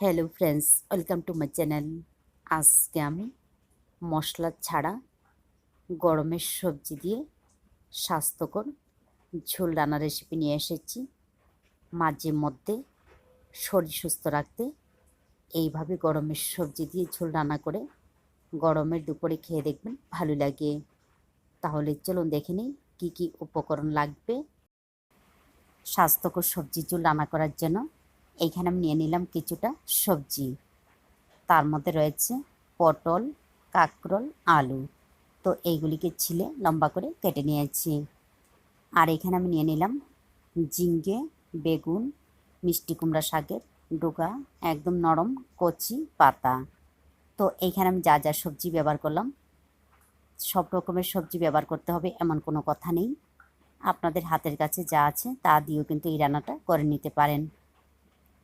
Hello friends welcome to my channel আজকে আমি মশলা ছাড়া গরমের সবজি দিয়ে স্বাস্থ্যকর ঝোল রান্নার রেসিপি নিয়ে এসেছি। মাঝে মধ্যে শরীর সুস্থ রাখতে এইভাবে গরমের সবজি দিয়ে ঝোল রান্না করে গরমের দুপুরে খেয়ে দেখবেন ভালো লাগে। তাহলে চলুন দেখে নিই কী কী উপকরণ লাগবে। স্বাস্থ্যকর সবজি ঝোল রান্না করার জন্য এইখানে আমি নিয়ে নিলাম কিছুটা সবজি। তার মধ্যে রয়েছে পটল, কাঁকরোল, আলু। তো এইগুলিকে ছিলে লম্বা করে কেটে নিয়েছি। আর এখানে আমি নিয়ে নিলাম ঝিঙ্গে, বেগুন, মিষ্টি কুমড়া শাকের ডোকা একদম নরম কচি পাতা। তো এইখানে আমি যা যা সবজি ব্যবহার করলাম, সব রকমের সবজি ব্যবহার করতে হবে এমন কোনো কথা নেই। আপনাদের হাতের কাছে যা আছে তা দিয়েও কিন্তু এই রান্নাটা করে নিতে পারেন।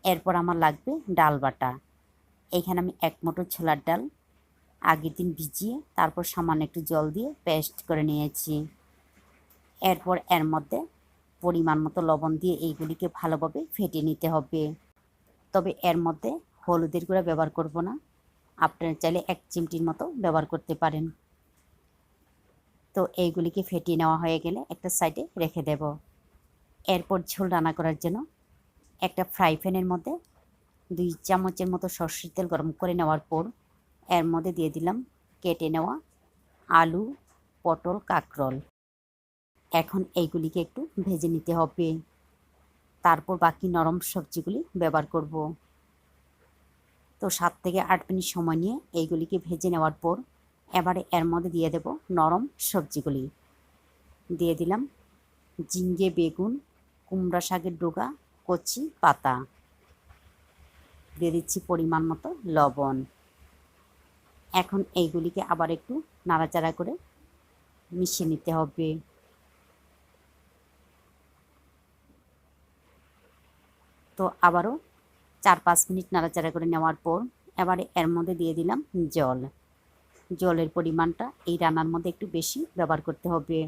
এরপর আমার লাগবে ডাল বাটা। এইখানে আমি এক মোটর ছোলার ডাল, আগের দিন ভিজিয়ে তারপর সামান্য একটু জল দিয়ে পেস্ট করে নিয়েছি। এরপর এর মধ্যে পরিমাণ মতো লবণ দিয়ে এইগুলিকে ভালোভাবে ফেটিয়ে নিতে হবে। তবে এর মধ্যে হলুদের গুঁড়া ব্যবহার করব না, আপনারা চাইলে এক চিমটির মতো ব্যবহার করতে পারেন। তো এইগুলিকে ফেটিয়ে নেওয়া হয়ে গেলে একটা সাইডে রেখে দেব। এরপর ঝোল রান্না করার জন্য একটা ফ্রাই প্যানের মধ্যে দুই চামচের মতো সর্ষের তেল গরম করে নেওয়ার পর এর মধ্যে দিয়ে দিলাম কেটে নেওয়া আলু, পটল, কাঁকরোল। এখন এইগুলিকে একটু ভেজে নিতে হবে। তারপর বাকি নরম সবজিগুলি ব্যবহার করব। তো সাত থেকে আট মিনিট সময় নিয়ে এইগুলিকে ভেজে নেওয়ার পর এবারে এর মধ্যে দিয়ে দেব নরম সবজিগুলি। দিয়ে দিলাম ঝিঙ্গে বেগুন, কুমড়া শাকের ডোগা কচি পাতা। দিয়ে দিচ্ছি পরিমাণ মতো লবণ। এখন এইগুলিকে আবার একটু নাড়াচাড়া করে মিশিয়ে নিতে হবে। তো আবারও চার পাঁচ মিনিট নাড়াচাড়া করে নেওয়ার পর এবারে এর মধ্যে দিয়ে দিলাম জল। জলের পরিমাণটা এই রান্নার মধ্যে একটু বেশি ব্যবহার করতে হবে।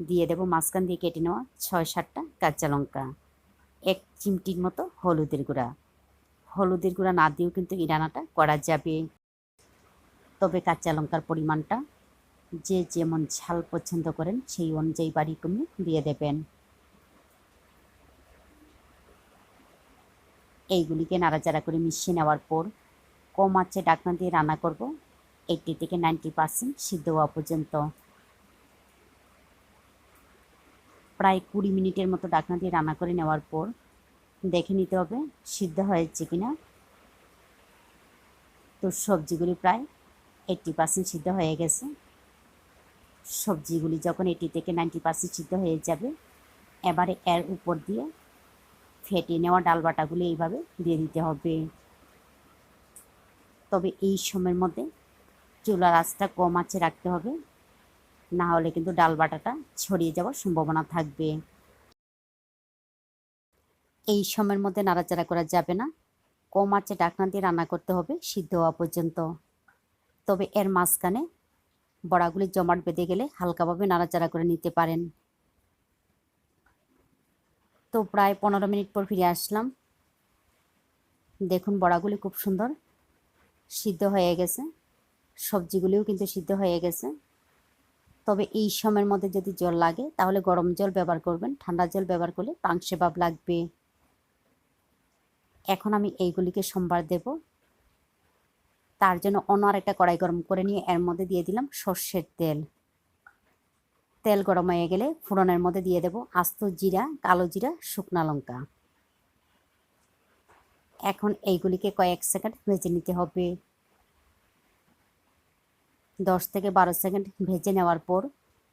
দিয়ে দেবো মাঝখান দিয়ে কেটে নেওয়া ছয় সাতটা কাঁচা লঙ্কা। এক চিমটির মতো হলুদের গুঁড়া। হলুদের গুঁড়া না দিয়েও কিন্তু এই রান্নাটা করা যাবে। তবে কাঁচা লঙ্কার পরিমাণটা যে যেমন ঝাল পছন্দ করেন সেই অনুযায়ী বাড়ি কমে দিয়ে দেবেন। এইগুলিকে নাড়াচাড়া করে মিশিয়ে নেওয়ার পর কম আছে ডাকনা দিয়ে রান্না করব। এইটি থেকে নাইনটি পার্সেন্ট সিদ্ধ হওয়া পর্যন্ত। প্রায় কুড়ি মিনিটের মতো ডাকনা দিয়ে রান্না করে নেওয়ার পর দেখে নিতে হবে সিদ্ধ হয়েছে কিনা। তো সবজিগুলি প্রায় এইট্টি পার্সেন্ট সিদ্ধ হয়ে গেছে। সবজিগুলি যখন এইটি থেকে নাইনটি পার্সেন্ট সিদ্ধ হয়ে যাবে, এবারে এর উপর দিয়ে ফেটে নেওয়া ডাল বাটাগুলি এইভাবে দিয়ে দিতে হবে। তবে এই সময়ের মধ্যে চুলার আঁচটা কম আঁচে রাখতে হবে। না হলে কিন্তু ডাল বাটাটা ছড়িয়ে যাওয়ার সম্ভাবনা থাকবে। এই সময়ের মধ্যে নাড়াচাড়া করা যাবে না। কম আঁচে ডাকনা দিয়ে রান্না করতে হবে সিদ্ধ হওয়া পর্যন্ত। তবে এর মাঝখানে বড়াগুলি জমাট বেঁধে গেলে হালকাভাবে নাড়াচাড়া করে নিতে পারেন। তো প্রায় পনেরো মিনিট পর ফিরে আসলাম। দেখুন বড়াগুলি খুব সুন্দর সিদ্ধ হয়ে গেছে। সবজিগুলিও কিন্তু সিদ্ধ হয়ে গেছে। তবে এই সময়ের মধ্যে যদি জল লাগে, তাহলে গরম জল ব্যবহার করবেন। ঠান্ডা জল ব্যবহার করলে পাংশে ভাব লাগবে। এখন আমি এইগুলিকে সোমবার দেব। তার জন্য অন্য আরেকটা কড়াই গরম করে নিয়ে এর মধ্যে দিয়ে দিলাম সর্ষের তেল। তেল গরম হয়ে গেলে ফোড়নের মধ্যে দিয়ে দেব আস্ত জিরা, কালো জিরা, শুকনা লঙ্কা। এখন এইগুলিকে কয়েক সেকেন্ড ভেজে নিতে হবে। দশ থেকে বারো সেকেন্ড ভেজে নেওয়ার পর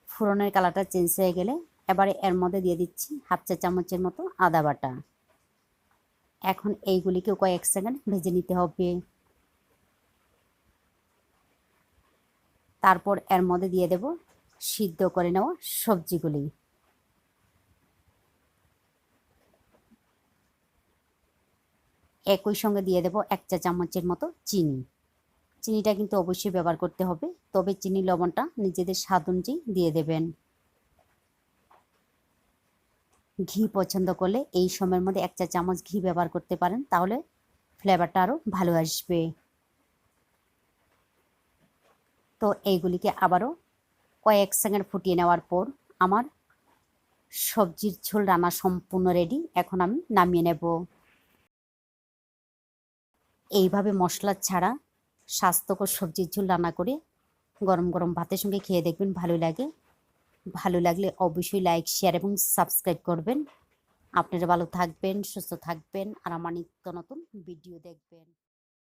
ফোড়নের কালারটা চেঞ্জ হয়ে গেলে এবারে এর মধ্যে দিয়ে দিচ্ছি হাফ চা চামচের মতো আদা বাটা। এখন এইগুলিকেও কয়েক সেকেন্ড ভেজে নিতে হবে। তারপর এর মধ্যে দিয়ে দেব সিদ্ধ করে নেওয়া সবজিগুলি। একই সঙ্গে দিয়ে দেব এক চা চামচের মতো চিনি। চিনিটা কিন্তু অবশ্যই ব্যবহার করতে হবে। তবে চিনি লবণটা নিজেদের স্বাদ অনুযায়ী দিয়ে দেবেন। ঘি পছন্দ করলে এই সময়ের মধ্যে এক চা চামচ ঘি ব্যবহার করতে পারেন, তাহলে ফ্লেভারটা আরও ভালো আসবে। তো এইগুলিকে আবারও কয়েক সেকেন্ড ফুটিয়ে নেওয়ার পর আমার সবজির ঝোল রান্না সম্পূর্ণ রেডি এখন আমি নামিয়ে নেব। এইভাবে মশলা ছাড়া স্বাস্থ্যকর সবজির ঝোল রান্না করে গরম গরম ভাতের সঙ্গে খেয়ে দেখবেন ভালো লাগে। ভালো লাগলে অবশ্যই লাইক শেয়ার এবং সাবস্ক্রাইব করবেন। আপনারা ভালো থাকবেন, সুস্থ থাকবেন। আর আমার নিত্য নতুন ভিডিও দেখবেন।